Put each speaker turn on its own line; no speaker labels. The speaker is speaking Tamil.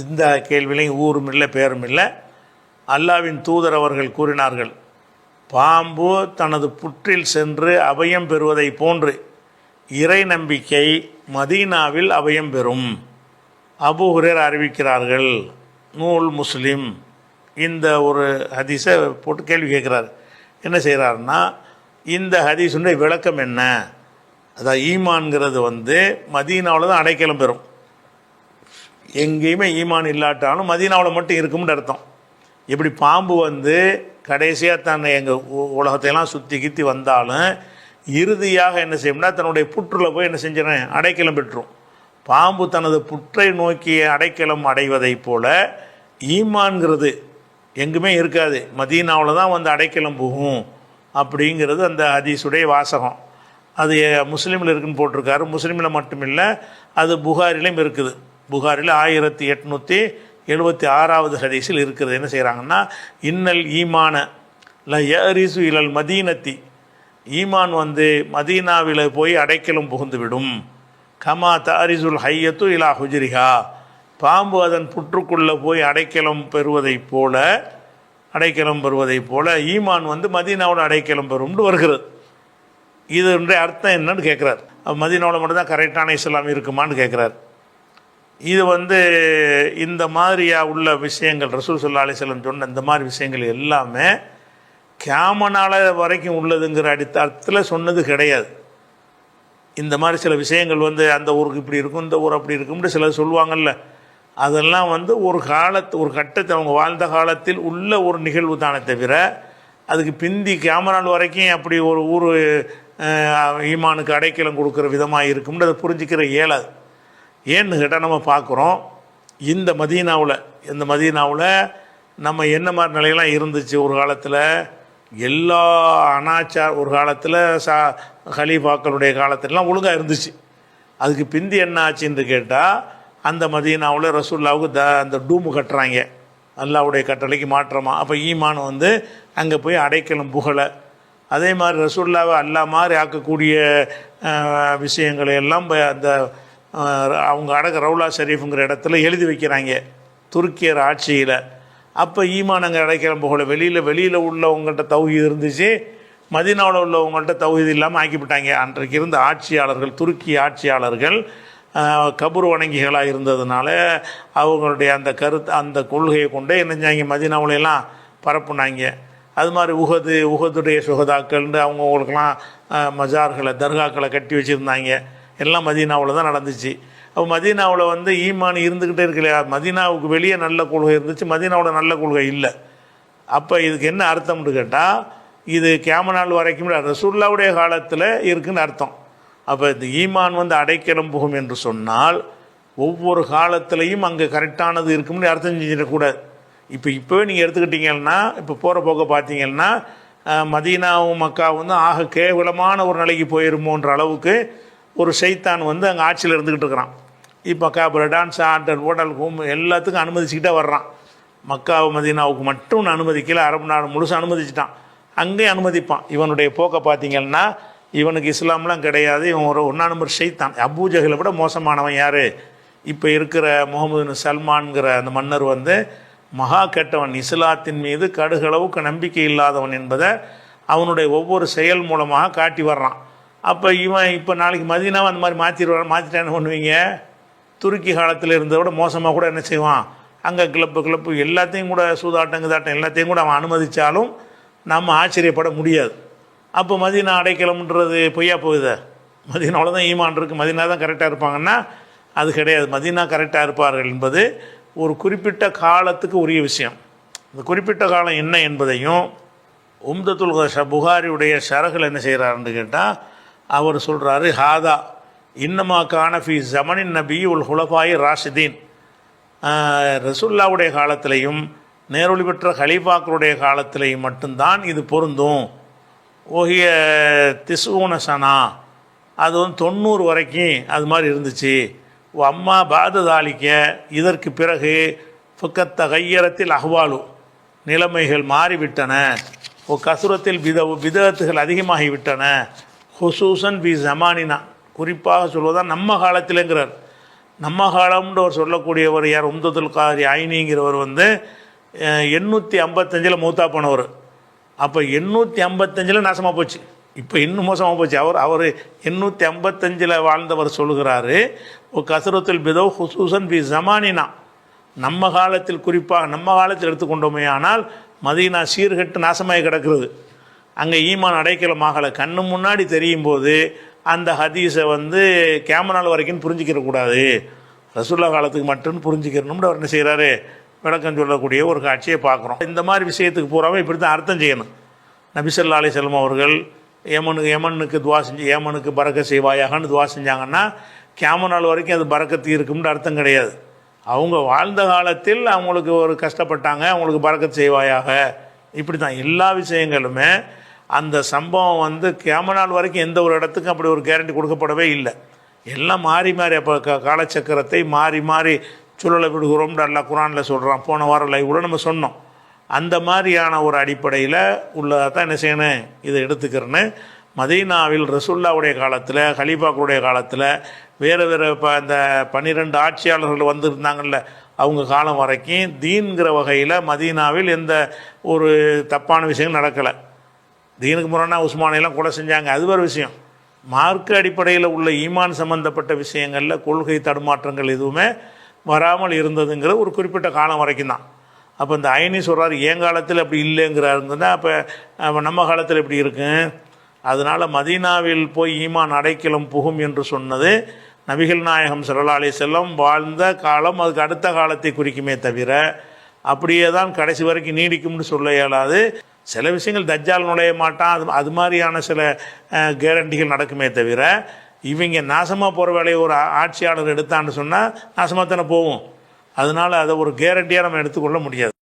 இந்த கேள்வியிலையும் ஊரும் இல்லை பேரும் இல்லை. அல்லாவின் தூதர் அவர்கள் கூறினார்கள் பாம்பு தனது புற்றில் சென்று அபயம் பெறுவதை போன்று இறை நம்பிக்கை மதீனாவில் அபயம் பெறும். அபு ஹுரேர் அறிவிக்கிறார்கள் நூல் முஸ்லீம். இந்த ஒரு ஹதீஸை போட்டு கேள்வி கேட்குறாரு. என்ன செய்கிறாருன்னா இந்த ஹதீஸுடைய விளக்கம் என்ன? அதான் ஈமான்கிறது வந்து மதீனாவில் தான் அடைக்கலம் பெறும். எங்கேயுமே ஈமான் இல்லாட்டாலும் மதீனாவில் மட்டும் இருக்கும்னு அர்த்தம். இப்படி பாம்பு வந்து கடைசியாக தன்னை எங்கள் உலகத்தையெல்லாம் சுற்றி கித்தி வந்தாலும் இறுதியாக என்ன செய்யும்னா தன்னுடைய புற்றில் போய் என்ன செஞ்சிடறேன் அடைக்கலம் பெற்றும் பாம்பு தனது புற்றை நோக்கிய அடைக்கலம் அடைவதைப் போல ஈமான்கிறது எங்குமே இருக்காது. மதீனாவில் தான் வந்து அடைக்கலம் போகும் அப்படிங்கிறது அந்த ஹதீஸுடைய வாசகம். அது முஸ்லீமில் இருக்குன்னு போட்டிருக்காரு. முஸ்லீமில் மட்டுமில்லை அது புகாரிலையும் இருக்குது. புகாரில் ஆயிரத்தி எட்நூற்றி எழுபத்தி ஆறாவது ஹதீஸில் இருக்கிறது. என்ன செய்கிறாங்கன்னா இன்னல் ஈமான ல யரிசு இலல் மதீனத்தி. ஈமான் வந்து மதீனாவில் போய் அடைக்கலும் புகுந்து விடும் கமா தாரிசுல் ஹையத்து இலா ஹுஜ்ரிஹா. பாம்பு அதன் புற்றுக்குள்ளே போய் அடைக்கலம் பெறுவதைப் போல அடைக்கலம் பெறுவதைப் போல ஈமான் வந்து மதீனாவோட அடைக்கலம் பெறும்னு வருகிறது. இதனுடைய அர்த்தம் என்னன்னு கேட்குறார். மதீனாவில் மட்டும்தான் கரெக்டான இஸ்லாம் இருக்குமான்னு கேட்குறாரு. இது வந்து இந்த மாதிரியாக உள்ள விஷயங்கள் ரசூல் சொல்லா அலிஸ்லம் சொன்ன இந்த மாதிரி விஷயங்கள் எல்லாமே கேமனால வரைக்கும் உள்ளதுங்கிற அடித்தளத்தில் சொன்னது கிடையாது. இந்த மாதிரி சில விஷயங்கள் வந்து அந்த ஊருக்கு இப்படி இருக்கும் இந்த ஊர் அப்படி இருக்கும்னு சிலர் சொல்லுவாங்கல்ல. அதெல்லாம் வந்து ஒரு காலத்து ஒரு கட்டத்தை அவங்க வாழ்ந்த காலத்தில் உள்ள ஒரு நிகழ்வு தானே தவிர அதுக்கு பிந்தி கேமரால் வரைக்கும் அப்படி ஒரு ஊர் ஈமானுக்கு அடைக்கலம் கொடுக்குற விதமாக இருக்கும்னு அதை புரிஞ்சிக்கிற இயலாது. ஏன்னு கேட்டால் நம்ம பார்க்குறோம் இந்த மதீனாவில் இந்த மதீனாவில் நம்ம என்ன மாதிரி நிலையெல்லாம் இருந்துச்சு ஒரு காலத்தில்? எல்லா அனாச்சார் ஒரு காலத்தில் சா ஹலீஃபாக்களுடைய காலத்திலலாம் ஒழுங்காக இருந்துச்சு. அதுக்கு பிந்தி என்ன ஆச்சுன்னு கேட்டால் அந்த மதீனாவில் ரசூல்லாவுக்கு த அந்த டூமு கட்டுறாங்க. அல்லாவுடைய கட்டளைக்கு மாற்றமாக அப்போ ஈமான் வந்து அங்கே போய் அடைக்கலம் புகழை அதே மாதிரி ரசூல்லாவை அல்லா மாதிரி ஆக்கக்கூடிய விஷயங்களை எல்லாம் அந்த அவங்க அடக்க ரவுலா ஷரீஃபுங்கிற இடத்துல எழுதி வைக்கிறாங்க. துருக்கியர் ஆட்சியில். அப்போ ஈமான் அங்கே போகல. வெளியில் வெளியில் உள்ளவங்கள்ட்ட தௌஹீது இருந்துச்சு. மதீனாவில் உள்ளவங்கள்ட்ட தௌஹீது இல்லாமல் ஆக்கிவிட்டாங்க. அன்றைக்கு இருந்த ஆட்சியாளர்கள் துருக்கி ஆட்சியாளர்கள் கபூர் வணங்கிகளாக இருந்ததுனால அவங்களுடைய அந்த கருத்து அந்த கொள்கையை கொண்டே இணைஞ்சாங்க செஞ்சாங்க? பரப்புனாங்க. அது மாதிரி உகது உகதுடைய சுகதாக்கள்னு அவங்கவுங்களுக்கெல்லாம் மஜார்களை தர்காக்களை கட்டி வச்சுருந்தாங்க. எல்லாம் மதீனாவில் தான் நடந்துச்சு. அப்போ மதீனாவில் வந்து ஈமான் இருந்துக்கிட்டே இருக்கலையா மதீனாவுக்கு வெளியே நல்ல கொள்கை இருந்துச்சு மதீனாவோட நல்ல கொள்கை இல்லை. அப்போ இதுக்கு என்ன அர்த்தம்னு கேட்டால் இது கேமநாள் வரைக்கும் ரசூல்லாவுடைய காலத்தில் இருக்குன்னு அர்த்தம். அப்போ இந்த ஈமான் வந்து அடைக்கலம் புகும் என்று சொன்னால் ஒவ்வொரு காலத்திலையும் அங்கே கரெக்டானது இருக்கும்னு அர்த்தம் செஞ்சிடக்கூடாது இப்போ இப்போவே நீங்கள் எடுத்துக்கிட்டீங்கன்னா இப்போ போகிற போக்க பார்த்தீங்கன்னா மதீனாவும் மக்காவும் வந்து ஆக கேவலமான ஒரு நிலைக்கு போயிருமோன்ற அளவுக்கு ஒரு சைத்தான் வந்து அங்கே ஆட்சியில் இருந்துக்கிட்டு இருக்கிறான். இப்போ காபுர டான்ஸ் ஆட்டல் ஹோட்டல் ஹோம் எல்லாத்துக்கும் அனுமதிச்சுக்கிட்டே வர்றான். மக்காவு மதீனாவுக்கு மட்டும் அனுமதிக்கல அரபு நாடு முழுசாக அனுமதிச்சிட்டான். அங்கேயும் அனுமதிப்பான். இவனுடைய போக்கை பார்த்தீங்கன்னா இவனுக்கு இஸ்லாம்லாம் கிடையாது. இவன் ஒரு ஒன்றா நம்பர் ஷைத்தான். அபூஜகளை விட மோசமானவன் யார்? இப்போ இருக்கிற முகமது சல்மான்கிற அந்த மன்னர் வந்து மகா கெட்டவன். இஸ்லாத்தின் மீது கடுகளவுக்கு நம்பிக்கை இல்லாதவன் என்பதை அவனுடைய ஒவ்வொரு செயல் மூலமாக காட்டி வர்றான். அப்போ இவன் இப்போ நாளைக்கு மதினாவை அந்த மாதிரி மாற்றிடுவான் மாற்றிட்டா என்ன பண்ணுவீங்க துருக்கி காலத்தில் இருந்ததை விட மோசமாக கூட என்ன செய்வான்? அங்கே கிளப்பு கிளப்பு எல்லாத்தையும் கூட சூதாட்டம் கிதாட்டம் எல்லாத்தையும் கூட அவன் அனுமதித்தாலும் நம்ம ஆச்சரியப்பட முடியாது. அப்போ மதினா அடைக்கலம்ன்றது பொய்யா போகுது? மதினாவில் தான் ஈமான் இருக்குது மதினா தான் கரெக்டாக இருப்பாங்கன்னா அது கிடையாது. மதீனா கரெக்டாக இருப்பார்கள் என்பது ஒரு குறிப்பிட்ட காலத்துக்கு உரிய விஷயம். இந்த குறிப்பிட்ட காலம் என்ன என்பதையும் உம்தத்துல் ஷ புகாரியுடைய ஷரகுல் என்ன செய்கிறாருன்னு கேட்டால் அவர் சொல்கிறாரு ஹாதா இன்னமா கானஃபி ஜமனின் நபி உல் ஹுலபாய் ராஷிதீன் ரசுல்லாவுடைய காலத்திலையும் நேரொளி பெற்ற ஹலீஃபாக்களுடைய காலத்திலையும் மட்டும்தான் இது பொருந்தும். ஓகிய திசுவன சனா அது வந்து தொண்ணூறு வரைக்கும் அது மாதிரி இருந்துச்சு. அம்மா பாததாளிக்க இதற்கு பிறகு ஃபுக்கத்த கையரத்தில் அஹ்வாலு நிலைமைகள் மாறிவிட்டன. ஓ கசுரத்தில் வித விதத்துகள் அதிகமாகிவிட்டன. ஹொசூசன் பி ஜமானினா. குறிப்பாக சொல்வதா நம்ம காலத்திலேங்கிறார். நம்ம காலம்னு ஒரு சொல்லக்கூடியவர் யார்? உம்தத்துல் காரி ஆயினிங்கிறவர் வந்து எண்ணூற்றி ஐம்பத்தஞ்சில் மூத்தா போனவர். அப்போ எண்ணூற்றி ஐம்பத்தஞ்சில் நாசமாக போச்சு. இப்போ இன்னும் மோசமாக போச்சு. அவர் அவர் எண்ணூற்றி ஐம்பத்தஞ்சில் வாழ்ந்தவர் சொல்லுகிறாரு ஓ கசரத்துல் பிதோ ஹுசூசன் பி ஜமானினா. நம்ம காலத்தில் குறிப்பாக நம்ம காலத்தில் எடுத்துக்கொண்டோமே ஆனால் மதீனா சீர்கட்டு நாசமாகி கிடக்கிறது. அங்கே ஈமான் அடைக்கலமாகலை கண்ணு முன்னாடி தெரியும் போது அந்த ஹதீஸை வந்து கேமரால் வரைக்கும் புரிஞ்சிக்கிற கூடாது. ரசூல்லா காலத்துக்கு மட்டும் புரிஞ்சிக்கிறணும்னு அவர் என்ன செய்கிறாரு விளக்கம் சொல்லக்கூடிய ஒரு காட்சியை பார்க்குறோம். இந்த மாதிரி விஷயத்துக்கு பூராவே இப்படி தான் அர்த்தம் செய்யணும். நபிசல்லா அலி செல்லம் அவர்கள் ஏமனுக்கு ஏமனுக்கு துவா செஞ்சு ஏமனுக்கு பறக்க செய்வாயாகன்னு துவா செஞ்சாங்கன்னா கேம நாள் வரைக்கும் அது பறக்கத்து இருக்கும்னு அர்த்தம் கிடையாது. அவங்க வாழ்ந்த காலத்தில் அவங்களுக்கு ஒரு கஷ்டப்பட்டாங்க அவங்களுக்கு பறக்கத்து செய்வாயாக. இப்படி தான் எல்லா விஷயங்களுமே அந்த சம்பவம் வந்து கேம நாள் வரைக்கும் எந்த ஒரு இடத்துக்கும் அப்படி ஒரு கேரண்டி கொடுக்கப்படவே இல்லை. எல்லாம் மாறி மாறி அப்போ க காலச்சக்கரத்தை மாறி மாறி சுழலை விடுகிறோம் அல்லா குரானில் சொல்கிறான் போன வாரம் லைவ் கூட நம்ம சொன்னோம். அந்த மாதிரியான ஒரு அடிப்படையில் உள்ளதாக தான் என்ன செய்யணும்? இதை எடுத்துக்கிறேன்னு. மதீனாவில் ரசுல்லாவுடைய காலத்தில் ஹலீஃபாக்களுடைய காலத்தில் வேறு வேறு இப்போ இந்த பன்னிரெண்டு ஆட்சியாளர்கள் வந்திருந்தாங்கல்ல அவங்க காலம் வரைக்கும் தீன்கிற வகையில் மதீனாவில் எந்த ஒரு தப்பான விஷயங்கள் நடக்கலை. தீனுக்கு முரணா உஸ்மானையெல்லாம் கொலை செஞ்சாங்க. அது ஒரு விஷயம். மார்க்க அடிப்படையில் உள்ள ஈமான் சம்பந்தப்பட்ட விஷயங்களில் கொள்கை தடுமாற்றங்கள் எதுவுமே வராமல் இருந்ததுங்கிற ஒரு குறிப்பிட்ட காலம் வரைக்கும் தான். அப்போ இந்த அயனி சொல்கிறார் என் காலத்தில் அப்படி இல்லைங்கிறாருங்கன்னா அப்போ நம்ம காலத்தில் எப்படி இருக்கும் அதனால் மதீனாவில் போய் ஈமான் அடைக்கலம் புகும் என்று சொன்னது நபிகள் நாயகம் ஸல்லல்லாஹு செல்லம் வாழ்ந்த காலம் அதுக்கு அடுத்த காலத்தை குறிக்குமே தவிர அப்படியே தான் கடைசி வரைக்கும் நீடிக்கும்னு சொல்ல இயலாது. சில விஷயங்கள் தஜ்ஜால் நுழைய மாட்டான். அது அது மாதிரியான சில கேரண்டிகள் நடக்குமே தவிர இவங்க நாசமாக போகிற வேலையை ஒரு ஆட்சியாளர் எடுத்தான்னு சொன்னால் நாசமாக தானே போகும். அதனால் அதை ஒரு கேரண்டியாக நம்ம எடுத்துக்கொள்ள முடியாது.